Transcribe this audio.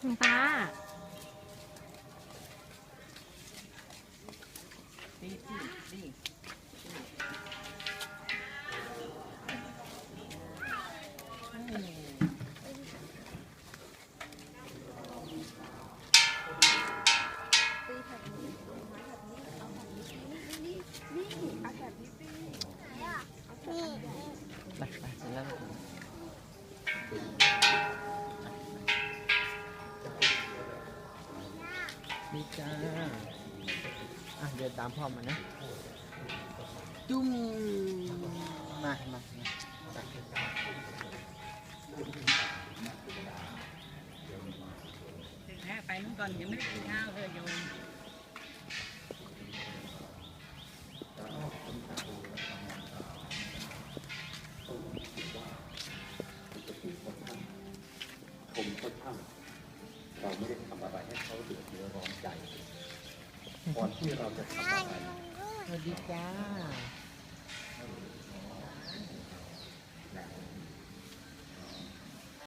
คุณป้า ดีดีดีไปไป ดีจ้า อะ เดินตามพ่อมานะ จุ้มมามามาแค่ไปนู่นก่อนยังไม่ได้กินข้าวเลยโยมชมเขาช่างเราไม่ได้ทำอะไรให้เขาดื ก่อนที่เราจะทำอะไรสวัสดีจ้า